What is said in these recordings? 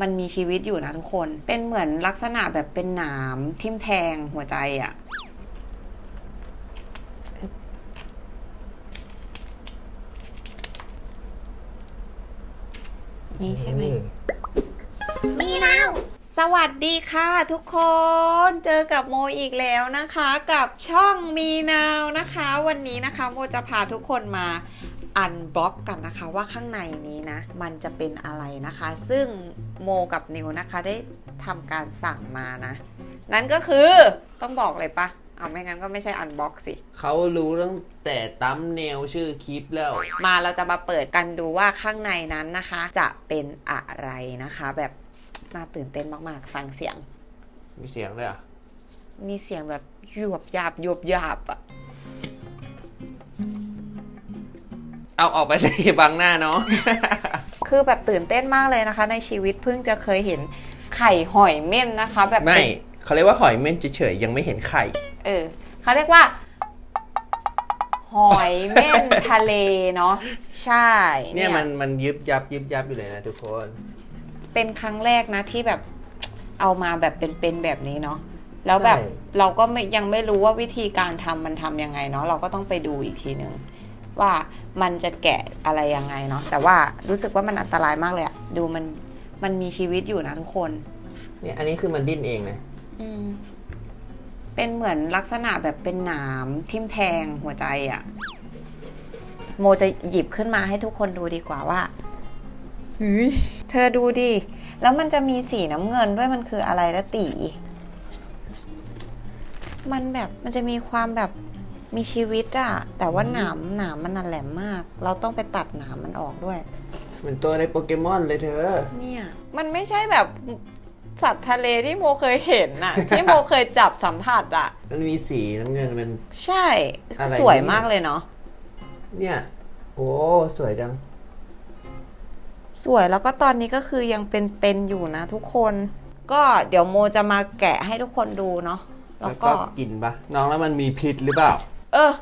มันมีชีวิตอยู่นะทุกคน เป็นเหมือนลักษณะแบบเป็นหนามทิ่มแทงหัวใจอะ่ะนี่ใช่ไหม มีแล้ว สวัสดีค่ะทุกคน เจอกับโมอีกแล้วนะคะ กับช่องมีนาวนะคะ วันนี้นะคะโมจะพาทุกคนมา อันบล็อกกันนะคะว่าข้างในนี้นะ มันจะเป็นอะไรนะคะ ซึ่งโมกับนิวนะคะได้ทำการสั่งมานะ นั่นก็คือต้องบอกเลยปะเอาไม่งั้นก็ไม่ใช่อันบ็อกสิเขารู้ตั้งแต่ตั้มเนลชื่อคลิปแล้ว มาเราจะมาเปิดกันดูว่าข้างในนั้นนะคะ จะเป็นอะไรนะคะ แบบน่าตื่นเต้นมากๆ ฟังเสียง มีเสียงเลยอะมีเสียงแบบยวบยาบยวบยาบอะ เอาออกไปสิบังหน้าเนาะ คือแบบตื่นเต้นมากเลยนะคะ ในชีวิตเพิ่งจะเคยเห็นไข่หอยเม่นนะคะ แบบไม่เป็นเขาเรียกว่าหอยเม่นเฉยๆยังไม่เห็นไข่ เออเขาเรียกว่า หอยเม่นทะเลเนาะใช่เนี่ยมันมันยึบยับยึบยับอยู่เลยนะทุกคน เป็นครั้งแรกนะที่แบบเอามาแบบเป็นๆแบบนี้เนาะแล้วแบบใช่ เราก็ไม่ยังไม่รู้ว่าวิธีการทำมันทำยังไงเนาะเราก็ต้องไปดูอีกทีหนึ่งว่า มันจะแกะอะไรยังไงเนาะแต่ว่ารู้สึกว่ามันอันตรายมากเลยอะดูมันมันมีชีวิตอยู่นะทุกคน เนี่ยอันนี้คือมันดิ้นเองนะอืมเป็นเหมือนลักษณะแบบเป็นหนามทิ่มแทงหัวใจอะโมจะหยิบขึ้นมาให้ทุกคนดูดีกว่าว่าเฮ้ยเธอดูดิ แล้วมันจะมีสีน้ำเงินด้วยมันคืออะไรละตี มันแบบมันจะมีความแบบ มีชีวิตอะแต่ว่าหนามหนามมันน่ะแหลมมาก เราต้องไปตัดหนามมันออกด้วย เหมือนตัวในโปเกมอนเลยเธอ เนี่ย มันไม่ใช่แบบสัตว์ทะเลที่โมเคยเห็นน่ะ ที่โมเคยจับสัมผัสอะมันมีสีน้ำเงินมัน ใช่ อะไร สวยเนี่ยมากเลยเนาะเนี่ย โอ้สวยจัง สวยแล้วก็ตอนนี้ก็คือยังเป็นเป็นอยู่นะทุกคน ก็เดี๋ยวโมจะมาแกะให้ทุกคนดูเนาะแล้วแล้วก็ ก็กินปะน้องแล้วมันมีพิษหรือเปล่า เออ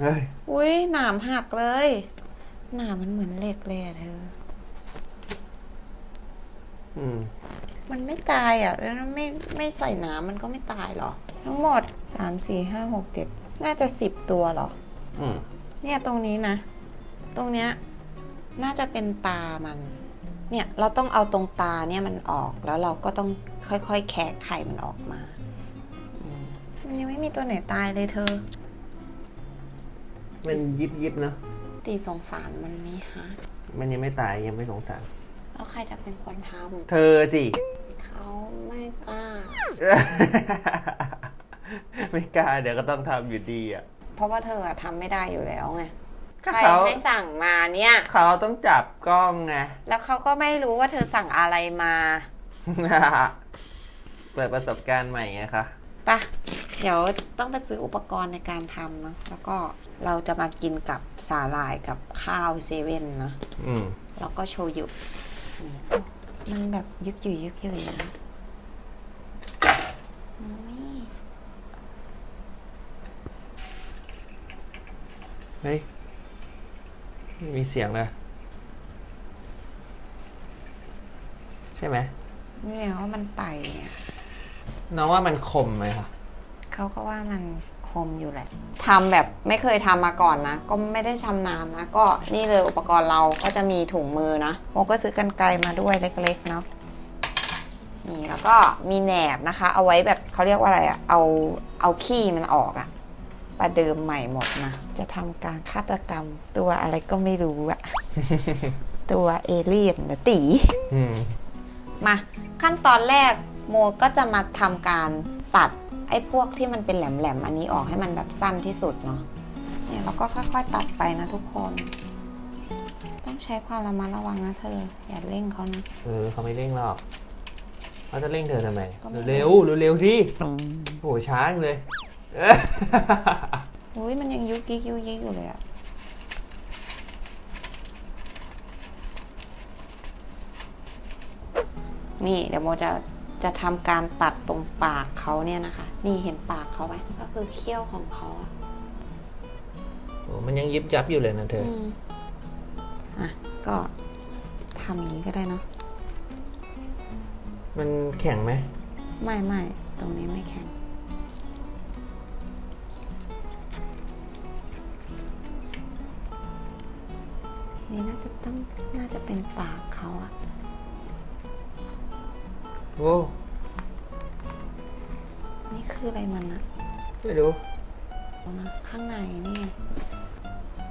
เฮ้ยอุ้ยหนามหักเลย หนามมันเหมือนเหล็กเลยอะเธอ อืมมันไม่ตายอะ แล้วไม่ไม่ใส่น้ำมันก็ไม่ตายหรอ ทั้งหมดสามสี่ห้าหกเจ็ดน่าจะสิบตัวหรอ อืมเนี่ยตรงนี้นะ ตรงเนี้ยน่าจะเป็นตามัน เนี่ยเราต้องเอาตรงตาเนี่ยมันออกแล้วเราก็ต้องค่อยๆ แคะไข่มันออกมาอืมมันยังไม่มีตัวไหนตายเลยเธอ มันยิบยิบๆเนอะตีสงสารมันไหมฮะมันยังไม่ตายยังไม่สงสาร แล้วใครจะเป็นคนทเธอสิำเขาไม่กล้า ไม่กล้าเดี๋ยวก็ต้องทำอยู่ดีอะ เพราะว่าเธออะทำไม่ได้อยู่แล้วไงก็ใครเขา ให้สั่งมาเนี่ย เขาต้องจับกล้องไง แล้วเขาก็ไม่รู้ว่าเธอสั่งอะไรมาเปิดประสบการณ์ใหม่ไงคะ ปะ เดี๋ยวต้องไปซื้ออุปกรณ์ในการทำนะแล้วก็เราจะมากินกับสาหร่ายกับข้าวเซเว่นนะอืมแล้วก็โชยุอืมมันแบบยึกยืยยึกยืยนะอุ๊ยเฮ้ยมีเสียงเลยใช่ไหมนี่ไงว่ามันไต่เนี่ยน้องว่ามันคมไหมคะ เขาก็ว่ามันคมอยู่แหละ ทำแบบไม่เคยทำมาก่อนนะ ก็ไม่ได้ชำนาญนะ ก็นี่เลยอุปกรณ์เราก็จะมีถุงมือนะโมก็ซื้อกันไกลมาด้วยเล็กๆเนาะนี่แล้วก็มีแหนบนะคะ เอาไว้แบบเขาเรียกว่าอะไรอะเอาเอาขี้มันออกอะประเดิมใหม่หมดนะจะทำการฆาตกรรมตัวอะไรก็ไม่รู้อะ ตัวเอเลี่ยนนะตีอืมมาขั้นตอนแรกโมก็จะมาทำการตัด ไอ้พวกที่มันเป็นแหลมๆอันนี้ออกให้มันแบบสั้นที่สุดเนาะเนี่ยเราก็ค่อยๆตัดไปนะทุกคน ต้องใช้ความระมัดระวังนะเธอ อย่าเร่งเขานะเออเขาไม่เร่งหรอกเขาจะเร่งเธอทำไมก็ไม่เร็วๆเร็วๆสิโหช้าจังเลยเอออุ้ยมันยังยุกยิกยุกยิกอยู่เลยอะนี่เดี๋ยวโมจะ จะทำการตัดตรงปากเขาเนี่ยนะคะ นี่เห็นปากเขาไหมก็คือเขี้ยวของเขาอะโอ้มันยังยิบยับอยู่เลยนะเธออืมอะก็ทำอย่างนี้ก็ได้เนอะมันแข็งไหมไม่ไม่ตรงนี้ไม่แข็งนี่น่าจะต้องน่าจะเป็นปากเขาอะ โอ้นี่คืออะไรมันอะไม่รู้เอามาข้างในนี่ไง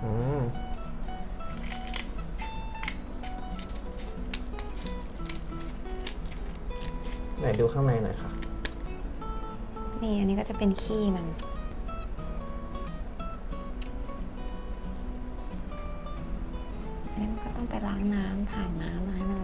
อืมไหนดูข้างในหน่อยค่ะ นี่อันนี้ก็จะเป็นขี้มันนี่มันก็ต้องไปล้างน้ำผ่านน้ำมาให้มัน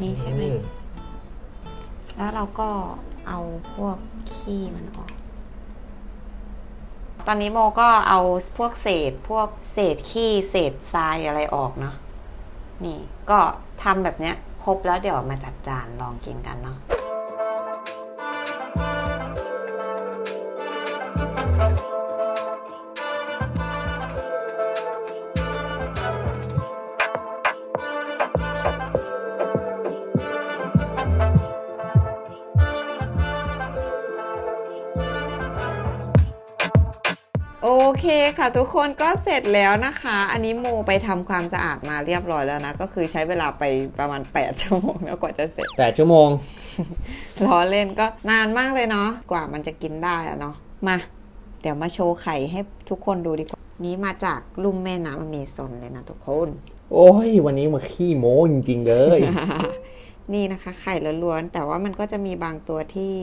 นี่ใช่ไหม อืแล้วเราก็เอาพวกขี้มันออก ตอนนี้โมก็เอาพวกเศษ พวกเศษขี้เศษทรายอะไรออกเนาะ นี่ก็ทำแบบเนี้ยครบแล้วเดี๋ยวมาจัดจานลองกินกันเนาะ เคค่ะทุกคนก็เสร็จแล้วนะคะ อันนี้โมไปทำความสะอาดมาเรียบร้อยแล้วนะ ก็คือใช้เวลาไปประมาณ 8 ชั่วโมงแล้วกว่าจะเสร็จแปดชั่วโมงล้อเล่นก็นานมากเลยเนาะกว่ามันจะกินได้อะเนาะมา เดี๋ยวมาโชว์ไข่ให้ทุกคนดูดีกว่า นี้มาจากลุ่มแม่น้ำอเมซอนเลยนะทุกคน โอ้ย วันนี้มาขี้โม้จริงๆเลยนี่นะคะไข่ล้วนๆแต่ว่ามันก็จะมีบางตัวที่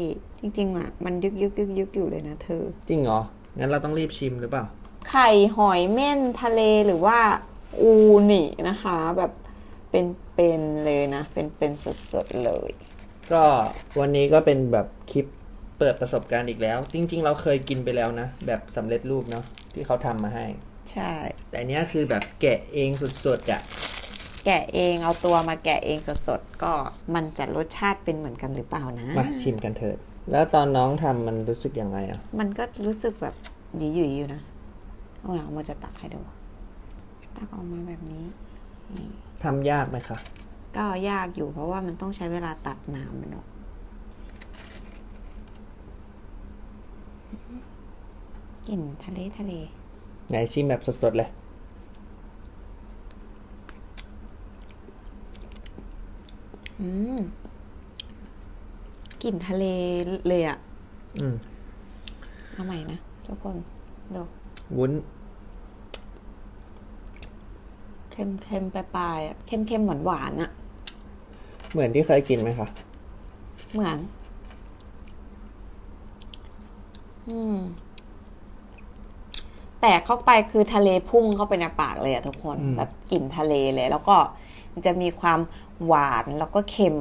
จริง ๆอะมันยึกยึกยึกยึกอยู่เลยนะเธอ จริงเหรอ งั้นเราต้องรีบชิมหรือเปล่า ไข่หอยเม่นทะเลหรือว่าอูนินะคะ แบบเป็นๆเลยนะ เป็นเป็นสดๆเลย ก็วันนี้ก็เป็นแบบคลิปเปิดประสบการณ์อีกแล้ว จริง ๆ เราเคยกินไปแล้วนะ แบบสำเร็จรูปเนาะที่เขาทำมาให้ ใช่ แต่อันเนี้ยคือแบบแกะเองสุดๆอะแกะเองเอาตัวมาแกะเองสดๆก็มันจะรสชาติเป็นเหมือนกันหรือเปล่านะ มาชิมกันเถิด แล้วตอนน้องทำมันรู้สึกยังไงอะ มันก็รู้สึกแบบหยืยๆอยู่นะโอ้ยเอามาจะตักให้ดู ตักออกมาแบบนี้นี่ทำยากไหมคะ ก็ยากอยู่เพราะว่ามันต้องใช้เวลาตัดน้ำมันออกกลิ่นทะเลทะเล ไหนชิมแบบสดๆเลย อืม กลิ่นทะเลเลยอะอืมเอาใหม่นะทุกคนดูวุ้นเค็มเค็มปลายๆอะเค็มเค็มหวานหวานๆอะเหมือนที่เคยกินไหมคะ เหมือน อืม แต่เข้าไปคือทะเลพุ่งเข้าไปในปากเลยอะทุกคนอืมแบบกลิ่นทะเลเลย แล้วก็มันจะมีความหวานแล้วก็เค็ม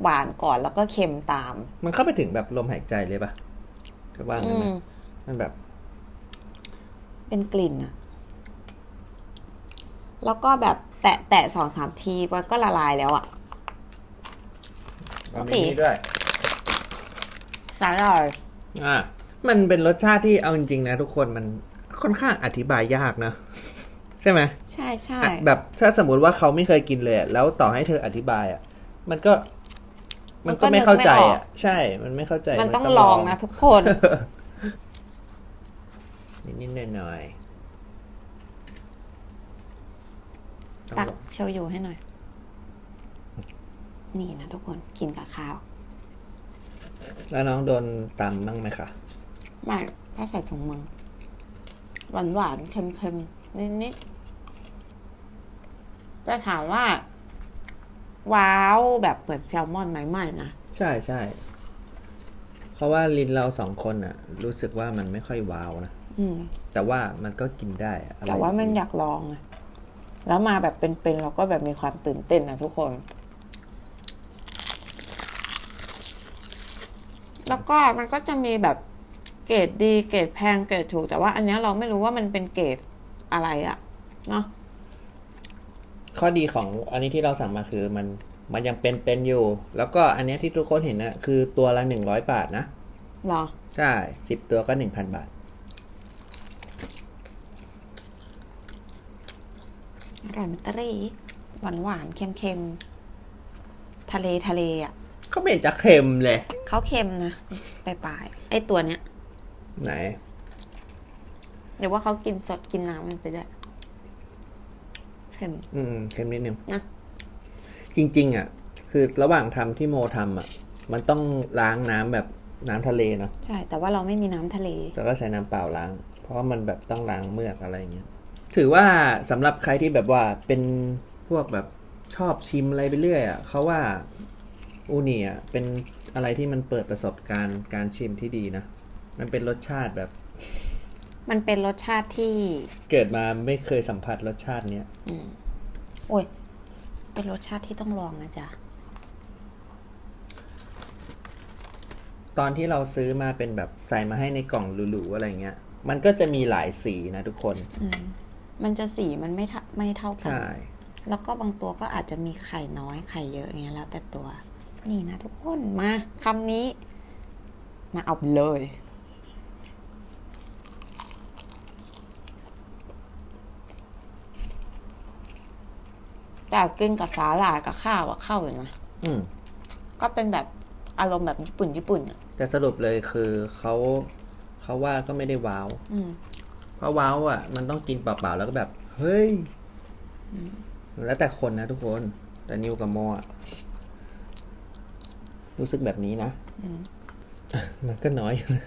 หวานก่อนแล้วก็เค็มตาม มันเข้าไปถึงแบบลมหายใจเลยปะถือว่างั้นไหมอืมมันแบบ เป็นกลิ่นอะแล้วก็แบบแตะแตะสองสามทีมันก็ละลายแล้วอะมันปกมีตินี่ด้วยสายอร่อยอะมันเป็นรสชาติที่เอาจริงๆนะทุกคนมันค่อนข้างอธิบายยากนะ ใช่ไหมใช่ใช่อะแบบถ้าสมมติว่าเขาไม่เคยกินเลยอะแล้วต่อให้เธออธิบายอะ มันก็ มันก็ไม่เข้าใจอะ ใช่ มันไม่เข้าใจ มันต้องลองนะทุกคน นิดๆหน่อยๆต้องตักลองโชยุให้หน่อย นี่นะทุกคนกินกับข้าว แล้วน้องโดนตำบ้างไหมคะ ไม่ก็ใส่ถุงมือ หวานหวานๆเค็มเค็มนิดนิดๆจะถามว่า ว้าวแบบเปิดแซลมอนไหมไม่นะ ใช่ใช่เพราะว่าลิ้นเราสองคนอะรู้สึกว่ามันไม่ค่อยว้าวนะอืม แต่ว่ามันก็กินได้อะอร่อยแต่ว่ามันอยากลองไงแล้วมาแบบเป็นๆเราก็แบบมีความตื่นเต้นนะทุกคน แล้วก็มันก็จะมีแบบเกรดดีเกรดแพงเกรดถูก แต่ว่าอันเนี้ยเราไม่รู้ว่ามันเป็นเกรดอะไรอะเนาะ ข้อดีของอันนี้ที่เราสั่งมาคือมันมันยังเป็นเป็นอยู่ แล้วก็อันเนี้ยที่ทุกคนเห็นนะคือตัวละหนึ่งร้อยบาทนะเหรอ ใช่สิบตัวก็หนึ่งพันบาท อร่อยมัตเตอรี่หวานหวานๆเค็มเค็มๆทะเลทะเลอะก็ไม่เห็นจะเค็มเลย เขาเค็มนะปลายๆไอตัวเนี้ยไหน เดี๋ยวว่าเขากินสดกินน้ำมันไปด้วยเค็มอืมเค็มนิดนึงนะจริง ๆ อะ คือระหว่างทำที่โมทำอะ มันต้องล้างน้ำแบบน้ำทะเลเนาะใช่ แต่ว่าเราไม่มีน้ำทะเลแล้วก็ใช้น้ำเปล่าล้าง เพราะว่ามันแบบต้องล้างเมือกอะไรเงี้ยถือว่าสำหรับใครที่แบบว่าเป็นพวกแบบชอบชิมอะไรไปเรื่อยอะเขาว่าอูนิอะเป็นอะไรที่มันเปิดประสบการณ์การชิมที่ดีนะมันเป็นรสชาติแบบ มันเป็นรสชาติที่ เกิดมาไม่เคยสัมผัสรสชาติเนี้ยอืมโอ้ย เป็นรสชาติที่ต้องลองนะจ๊ะ ตอนที่เราซื้อมาเป็นแบบใส่มาให้ในกล่องหรูๆอะไรเงี้ย มันก็จะมีหลายสีนะทุกคน อืมมันจะสีมันไม่เท่าไม่เท่ากัน ใช่ แล้วก็บางตัวก็อาจจะมีไข่น้อยไข่เยอะอย่างเงี้ยแล้วแต่ตัว นี่นะทุกคนมาคำนี้ มาเอาไปเลย แต่กินกับสาหร่ายกับข้าวอะเข้าอยู่นะอืม ก็เป็นแบบอารมณ์แบบญี่ปุ่นญี่ปุ่นอะแต่สรุปเลยคือเขาเขาว่าก็ไม่ได้ว้าว อืม เพราะว้าวอะ มันต้องกินเปล่าๆแล้วก็แบบ เฮ้ยแล้วแต่คนนะทุกคน แต่นิวกับโมอะรู้สึกแบบนี้นะ อืม มันก็น้อยอยู่นะ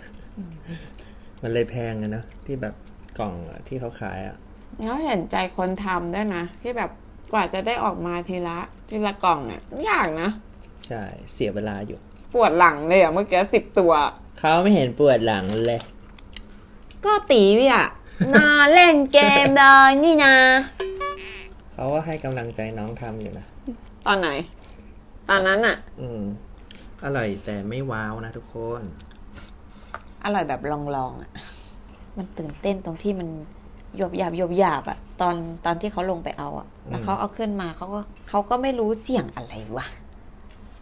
มันเลยแพงอะนะที่แบบกล่องอะที่เขาขายอะแล้วเห็นใจคนทำด้วยนะ ที่แบบก ว่าจะได้ออกมาทีละ ทีละกล่องเนี่ยยากนะ ใช่ เสียเวลาอยู่ ปวดหลังเลยอะเมื่อกี้สิบตัว เขาไม่เห็นปวดหลังเลย ก็ตีพี่อะนาเล่นเกมเลยนี่นะเขาก็ให้กำลังใจน้องทำอยู่นะ ตอนไหน ตอนนั้นอะอืม อร่อยแต่ไม่ว้าวนะทุกคน อร่อยแบบลองๆอะมันตื่นเต้นตรงที่มัน หยบหยาบหยบหยาบอะตอนตอนที่เขาลงไปเอาอะแล้วเขาเอาขึ้นมาเขาก็เขาก็ไม่รู้เสียงอะไรวะ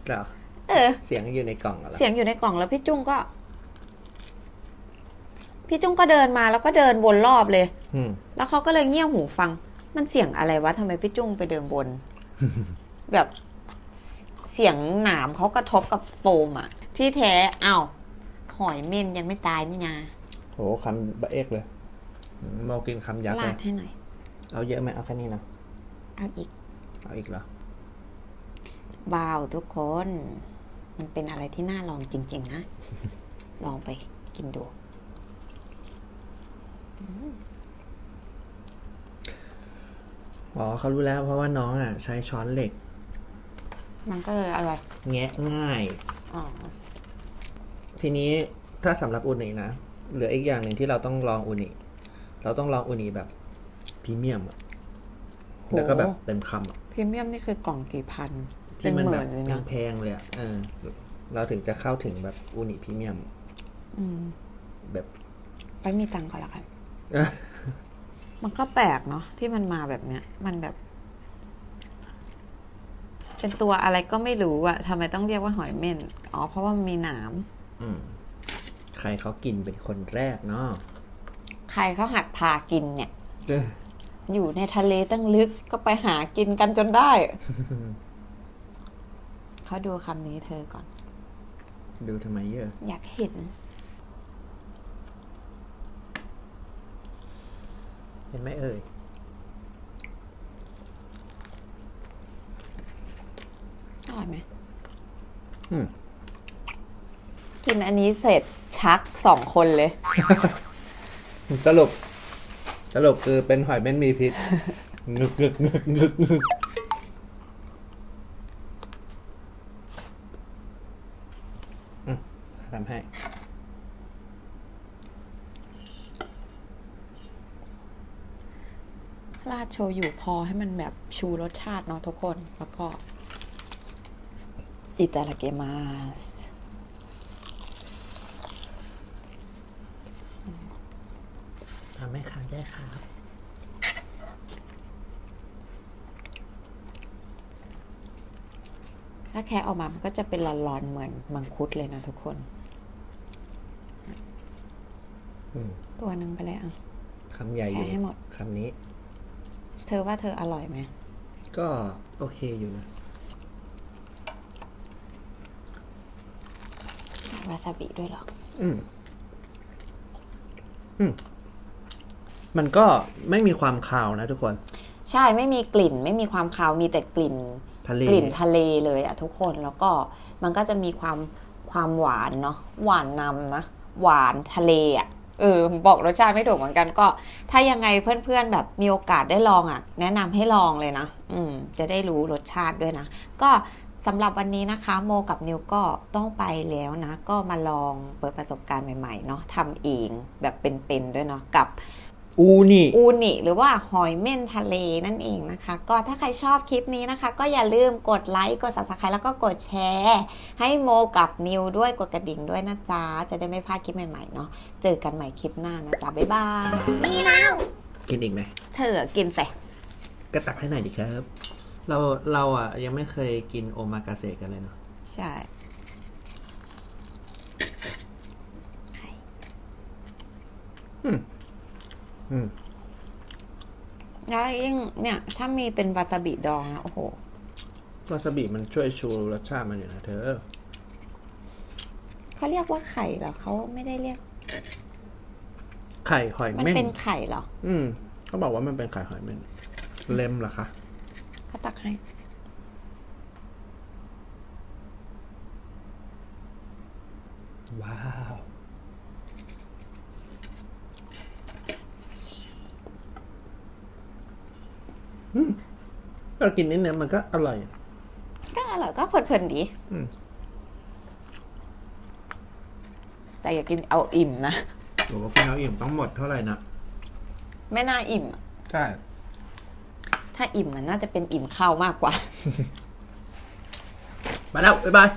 เหรอเออ เสียงอยู่ในกล่องเหรอเสียงอยู่ในกล่องแล้วพี่จุ้งก็ พี่จุ้งก็เดินมาแล้วก็เดินวนรอบเลยอืมแล้วเขาก็เลยเงี่ยหูฟัง มันเสียงอะไรวะทำไมพี่จุ้งไปเดินบน แบบเสียงหนามเขากระทบกับโฟมอะที่แท้อ้าวหอยเม่นยังไม่ตายนี่นาโหคำบะเอกเลย อืมโมกินคำยักษ์เลลายดให้หน่อย เอาเยอะไหมเอาแค่นี้นะเอาอีกเอาอีกเหรอบาวทุกคน มันเป็นอะไรที่น่าลองจริง ๆ นะ ลองไปกินดู อ๋อเขารู้แล้วเพราะว่าน้องอะ ใช้ช้อนเหล็ก มันก็เลยอะไรแงะง่าย อ๋อทีนี้ถ้าสำหรับอูนินะเหลืออีกอย่างหนึ่งที่เราต้องลองอูนิ เราต้องลองอูนิแบบพรีเมียมอะแล้วก็แบบเต็มคำอะพรีเมียมนี่คือกล่องกี่พันเป็ที่นมันหแบมื่บนเลยนะแพงๆเลยอะเออ เราถึงจะเข้าถึงแบบอูนิพรีเมียมอืมแบบไปมีตังค์ก่อนละกัน มันก็แปลกเนาะที่มันมาแบบเนี้ย มันแบบ เป็นตัวอะไรก็ไม่รู้อะทำไมต้องเรียกว่าหอยเม่น อ๋อ เพราะว่ามันมีหนามอืมใครเขากินเป็นคนแรกเนาะ ใครเขาหัดพากินเนี่ยเอออยู่ในทะเลตั้งลึกก็ไปหากินกันจนได้ เขาดูคำนี้เธอก่อน ดูทำไมเยอะ อยากเห็น เห็นไหมเอ่ยอร่อยไหมอืมกินอันนี้เสร็จชักสองคนเลย สรุป สรุปคือเป็นหอยเม่นมีพิษงึกงึกงึกงึกงึกอืมทำให้ ราดโชยุพอให้มันแบบชูรสชาติเนาะทุกคน แล้วก็อิตาลาเกมาส ทำให้ทานได้ครับถ้าแคะออกมามันก็จะเป็นร้อนๆเหมือนมังคุดเลยนะทุกคน อืมตัวหนึ่งไปเลยอะ คำใหญ่อยู่แคะให้หมด คำนี้ เธอว่าเธออร่อยไหม ก็โอเคอยู่นะใส่วาซาบิด้วยเหรอ อืมอืม มันก็ไม่มีความคาวนะทุกคน ใช่ไม่มีกลิ่น ไม่มีความคาวมีแต่กลิ่นทะเลกลิ่นทะเลเลยอะทุกคนแล้วก็มันก็จะมีความความหวานเนาะหวานนำนะหวานทะเลอะเออบอกรสชาติไม่ถูกเหมือนกันก็ ถ้ายังไงเพื่อนๆแบบมีโอกาสได้ลองอะแนะนำให้ลองเลยนะ อืม จะได้รู้รสชาติด้วยนะ ก็สำหรับวันนี้นะคะ โมกับนิวก็ต้องไปแล้วนะ ก็มาลองเปิดประสบการณ์ใหม่ๆเนาะทำเองแบบเป็นๆด้วยเนาะกับ อูนี่อูนิหรือว่าหอยเม่นทะเลนั่นเองนะคะ ก็ถ้าใครชอบคลิปนี้นะคะ ก็อย่าลืมกดไลค์กด subscribe แล้วก็กดแชร์ ให้โมกับนิวด้วยกดกระดิ่งด้วยนะจ๊ะ จะได้ไม่พลาดคลิปใหม่ๆเนาะเจอกันใหม่คลิปหน้านะจ๊ะ บ๊ายบายมีแล้วกินอีกไหมเธอกินแต่ก็ตักให้หน่อยดิครับ เราเราอะยังไม่เคยกินโอมากาเสะกันเลยเนาะใช่ อืม แล้วยิ่งเนี่ย ถ้ามีเป็นวาซาบิดองนะโอ้โหวาซาบิมันช่วยชูรสชาติมันอยู่นะเธอ เขาเรียกว่าไข่เหรอเขาไม่ได้เรียก ไข่หอยมันเม่นเป็นไข่เหรอ อืมเขาบอกว่ามันเป็นไข่หอยเม่นเล็มเหรอคะเขาตักให้ ว้าว อืมเรากินนิดนึงมันก็อร่อย ก็อร่อยก็เพลินๆดีอืมแต่อย่ากินเอาอิ่มนะโอ้โหกินเอาอิ่มต้องหมดเท่าไหร่นะไม่น่าอิ่มอะใช่ถ้าอิ่มมันน่าจะเป็นอิ่มข้าวมากกว่า ไปแล้ว บ๊ายบาย